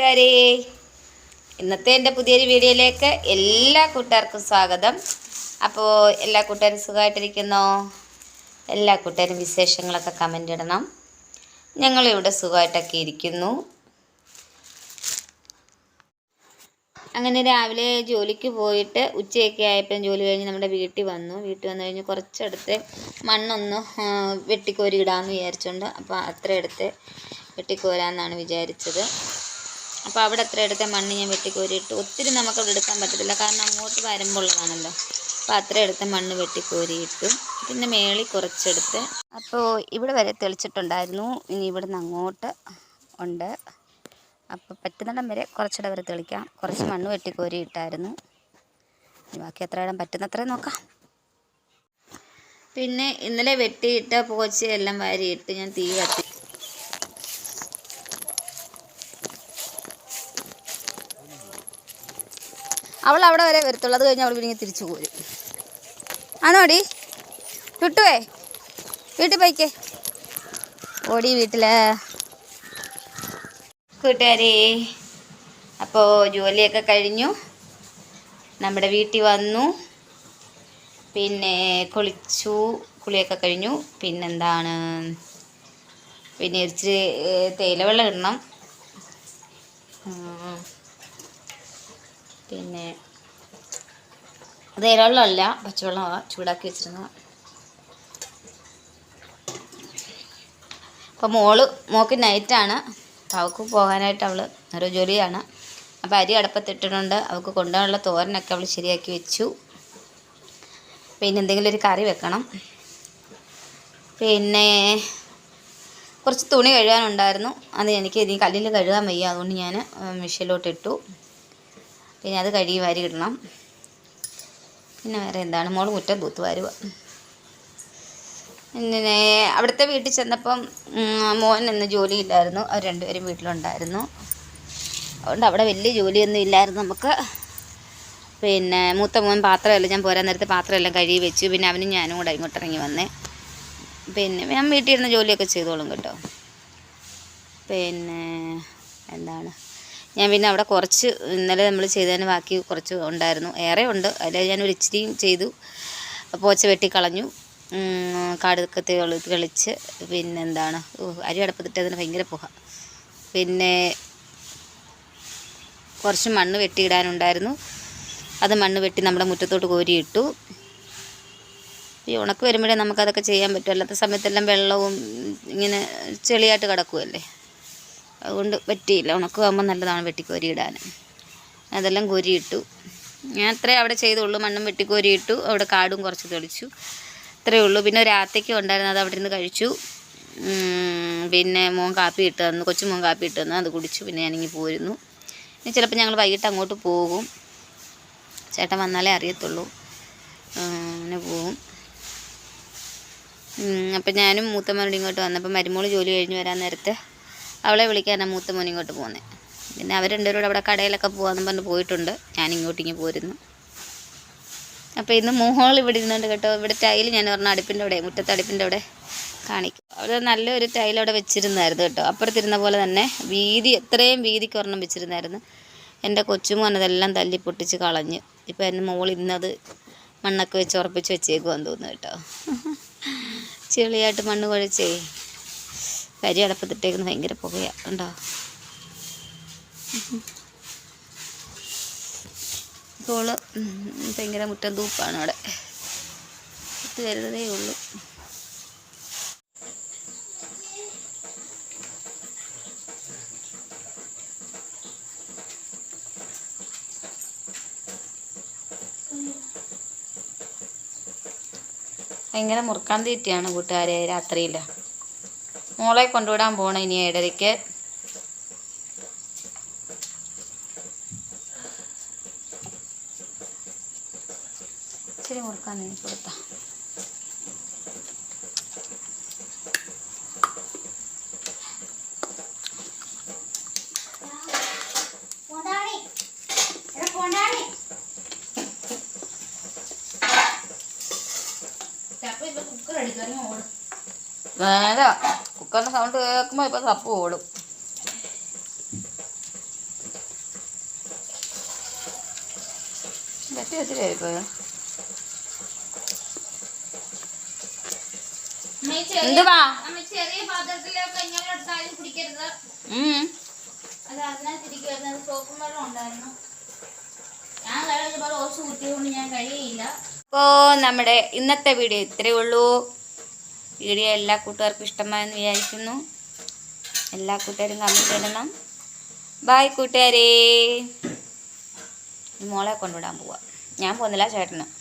കൂട്ടുകാരെ ഇന്നത്തെ എന്റെ പുതിയൊരു വീഡിയോയിലേക്ക് എല്ലാ കൂട്ടുകാർക്കും സ്വാഗതം. അപ്പോൾ എല്ലാ കൂട്ടുകാരും സുഖമായിട്ടിരിക്കുന്നോ? എല്ലാ കൂട്ടുകാരും വിശേഷങ്ങളൊക്കെ കമന്റ് ഇടണം. ഞങ്ങളിവിടെ സുഖമായിട്ടൊക്കെ ഇരിക്കുന്നു. അങ്ങനെ രാവിലെ ജോലിക്ക് പോയിട്ട് ഉച്ചയൊക്കെ ആയപ്പോൾ ജോലി കഴിഞ്ഞ് നമ്മുടെ വീട്ടിൽ വന്നു. വീട്ടിൽ വന്നു കഴിഞ്ഞ് കുറച്ചെടുത്ത് മണ്ണൊന്ന് വെട്ടിക്കോരി ഇടാമെന്ന് വിചാരിച്ചുകൊണ്ട് അപ്പോൾ അത്ര എടുത്ത് വെട്ടിക്കോരാമെന്നാണ് വിചാരിച്ചത്. അപ്പോൾ അവിടെ അത്ര എടുത്ത മണ്ണ് ഞാൻ വെട്ടിക്കോരിയിട്ട്. ഒത്തിരി നമുക്കവിടെ എടുക്കാൻ പറ്റത്തില്ല. കാരണം അങ്ങോട്ട് വരുമ്പോഴുള്ളതാണല്ലോ അപ്പോൾ അത്ര എടുത്ത മണ്ണ് വെട്ടിക്കോരിയിട്ടു. പിന്നെ മേളിൽ കുറച്ചെടുത്ത്. അപ്പോൾ ഇവിടെ വരെ തെളിച്ചിട്ടുണ്ടായിരുന്നു. ഇനി ഇവിടുന്ന് അങ്ങോട്ട് ഉണ്ട്. അപ്പോൾ പറ്റുന്നിടം വരെ കുറച്ചിട വരെ തെളിക്കാം. കുറച്ച് മണ്ണ് വെട്ടിക്കോരി ഇട്ടായിരുന്നു ഇനി ബാക്കി എത്ര ഇടം പറ്റുന്നത്രയും നോക്കാം. പിന്നെ ഇന്നലെ വെട്ടിയിട്ട പോച്ചയെല്ലാം വാരിയിട്ട് ഞാൻ തീ കത്തി. അവൾ അവിടെ വരെ വരത്തുള്ളൂ. അത് കഴിഞ്ഞ് അവൾ പിന്നെ തിരിച്ചു പോരും. ആണോടി? കിട്ടുവേ വീട്ടിൽ പോയിക്കേ. ഓടി വീട്ടിൽ. കൂട്ടുകാരെ അപ്പോൾ ജോലിയൊക്കെ കഴിഞ്ഞു. നമ്മുടെ വീട്ടിൽ വന്നു. പിന്നെ കുളിച്ചു. കുളിയൊക്കെ കഴിഞ്ഞു. പിന്നെന്താണ്? പിന്നെ ഇച്ചിരി തേയില തേയിലവെള്ളം ഇടണം. പിന്നെ തേയിലവെള്ളമല്ല പച്ചവെള്ളമാണ് ചൂടാക്കി വെച്ചിരുന്നത്. അപ്പോൾ മോൾ മോക്ക് നൈറ്റാണ് അവൾക്ക് പോകാനായിട്ട് അവൾ ഒരു ജോലിയാണ്. അപ്പോൾ അരി അടപ്പത്തിട്ടിട്ടുണ്ട്. അവൾക്ക് കൊണ്ടുപോകാനുള്ള തോരനൊക്കെ അവൾ ശരിയാക്കി വെച്ചു. പിന്നെ എന്തെങ്കിലും ഒരു കറി വെക്കണം. പിന്നെ കുറച്ച് തുണി കഴുകാനുണ്ടായിരുന്നു. അത് എനിക്ക് ഇനി കല്ലിൽ കഴുകാൻ വയ്യ. അതുകൊണ്ട് ഞാൻ മെഷീനിലോട്ട് ഇട്ടു പിന്നെ അത് കഴുകി വാരി ഇടണം. പിന്നെ വേറെ എന്താണ്? മോൾ മുറ്റം തൂത്ത് വാരുക. പിന്നെ അവിടുത്തെ വീട്ടിൽ ചെന്നപ്പം മോൻ ഇന്ന് ജോലിയില്ലായിരുന്നു അവർ രണ്ടുപേരും വീട്ടിലുണ്ടായിരുന്നു. അതുകൊണ്ട് അവിടെ വലിയ ജോലിയൊന്നും ഇല്ലായിരുന്നു നമുക്ക്. പിന്നെ മൂത്ത മോൻ പാത്രമെല്ലാം ഞാൻ പോരാൻ നേരത്തെ പാത്രമെല്ലാം കഴുകി വെച്ചു. പിന്നെ അവനും ഞാനും കൂടെ ഇങ്ങോട്ട് ഇറങ്ങി വന്നേ. പിന്നെ ഞാൻ വീട്ടിൽ ഇരുന്ന് ജോലിയൊക്കെ ചെയ്തോളും കേട്ടോ. പിന്നെ എന്താണ്? ഞാൻ പിന്നെ അവിടെ കുറച്ച് ഇന്നലെ നമ്മൾ ചെയ്തതിന് ബാക്കി കുറച്ച് ഉണ്ടായിരുന്നു. ഏറെ ഉണ്ട്. അതിൽ ഞാനൊരു ഇച്ചിരി ഇച്ചിരിയും ചെയ്തു. പോച്ച വെട്ടിക്കളഞ്ഞു കളഞ്ഞു. കളിച്ച് പിന്നെ എന്താണ് തെളിച്ച് അടപ്പത്തിട്ട് അരി അടുപ്പത്തിട്ടതിന് ഭയങ്കര പുക. പിന്നെ കുറച്ച് മണ്ണ് വെട്ടിയിടാനുണ്ടായിരുന്നു. അത് മണ്ണ് വെട്ടി നമ്മുടെ മുറ്റത്തോട്ട് കോരിയിട്ടു. ഈ ഉണക്ക് വരുമ്പോഴേ നമുക്കതൊക്കെ ചെയ്യാൻ പറ്റും. അല്ലാത്ത സമയത്തെല്ലാം വെള്ളവും ഇങ്ങനെ ചെളിയായിട്ട് കിടക്കുമല്ലേ അതുകൊണ്ട് പറ്റിയില്ല. ഉണക്കുമാകുമ്പോൾ നല്ലതാണ് വെട്ടിക്കോരിയിടാൻ. അതെല്ലാം കോരിയിട്ടു. ഞാൻ അത്രേ അവിടെ ചെയ്തുള്ളൂ. മണ്ണും വെട്ടിക്കോരിയിട്ടു. അവിടെ കാടും കുറച്ച് തെളിച്ചു. ഇത്രയേ ഉള്ളൂ. പിന്നെ ഒരു ആത്തേക്ക് ഉണ്ടായിരുന്നു. അത് അവിടെ നിന്ന് കഴിച്ചു പിന്നെ മോൻ കാപ്പി ഇട്ട് തന്നു. കൊച്ചു മോൻ കാപ്പി ഇട്ട് തന്നു. അത് കുടിച്ചു. പിന്നെ ഞാനിങ്ങി പോരുന്നു. ഇനി ചിലപ്പോൾ ഞങ്ങൾ വൈകിട്ട് അങ്ങോട്ട് പോകും. ചേട്ടൻ വന്നാലേ അറിയത്തുള്ളൂ. അങ്ങനെ പോകും. അപ്പം ഞാനും മൂത്തമ്മനോട് ഇങ്ങോട്ട് വന്നപ്പോൾ മരുമോൾ ജോലി കഴിഞ്ഞ് വരാൻ നേരത്തെ അവളെ വിളിക്കാനാണ് മൂത്ത മോൻ ഇങ്ങോട്ട് പോകുന്നത് പിന്നെ അവർ രണ്ടുപേരും അവിടെ കടയിലൊക്കെ പോകാമെന്ന് പറഞ്ഞ് പോയിട്ടുണ്ട്. ഞാൻ ഇങ്ങോട്ട് ഇങ്ങോട്ടിങ്ങ് പോരുന്നു. അപ്പോൾ ഇന്ന് മോഹോൾ ഇവിടെ ഇരുന്നുണ്ട് കേട്ടോ ഇവിടെ ടൈൽ ഞാൻ പറഞ്ഞ അടുപ്പിന്റെ അവിടെ മുറ്റത്ത് അടുപ്പിന്റെ അവിടെ കാണിക്കും. അവിടെ നല്ലൊരു ടൈൽ അവിടെ വെച്ചിരുന്നായിരുന്നു കേട്ടോ. അപ്പുറത്തിരുന്ന പോലെ തന്നെ വീതി എത്രയും വീതിക്ക് ഒരെണ്ണം വെച്ചിരുന്നായിരുന്നു. എന്റെ കൊച്ചുമോൻ അതെല്ലാം തല്ലി പൊട്ടിച്ച് കളഞ്ഞു. ഇപ്പോൾ എന്റെ മോൾ ഇന്നത് മണ്ണൊക്കെ വെച്ച് ഉറപ്പിച്ച് വെച്ചേക്കുവാന്ന് തോന്നുന്നു കേട്ടോ. ചെളിയായിട്ട് മണ്ണ് കുഴച്ചേ. കരി അടപ്പത്തിട്ടേക്കുന്ന ഭയങ്കര പുകയാണ് ഉണ്ടോ ഇപ്പോൾ ഭയങ്കര മുറ്റം തൂപ്പാണ് അവിടെ. ഇത് വരുന്നതേ ഉള്ളൂ. ഭയങ്കര മുറുക്കാൻ തീറ്റയാണ് കൂട്ടുകാരെ രാത്രിയിൽ മോളെ കൊണ്ടുവിടാൻ പോകണം ഇനി ഏഴരയ്ക്ക്. ഇച്ചിരി മുറുക്കാൻ നീ കൊടുത്ത. നേരെ കുക്കറിന്റെ സൗണ്ട് കേൾക്കുമ്പോൾ ഇപ്പോൾ സപ്പ് ഓടും. വെട്ടി വെച്ചിട്ട് ഇപ്പോൾ എന്തുവാ? ചെറിയ പാത്രത്തിലൊക്കെ കുടിക്കരുത്. ഉണ്ടായിരുന്നു. ഞാൻ ഞാൻ അപ്പോൾ നമ്മുടെ ഇന്നത്തെ വീഡിയോ ഇത്രയേ ഉള്ളൂ. വീഡിയോ എല്ലാ കൂട്ടുകാർക്കും ഇഷ്ടമായെന്ന് വിചാരിക്കുന്നു. എല്ലാ കൂട്ടുകാരും കമന്റ് ഇടണം. ബായ് കൂട്ടുകാരേ. മോളെ കൊണ്ടുവിടാൻ പോവാം. ഞാൻ പോകുന്നില്ല ചേട്ടന്.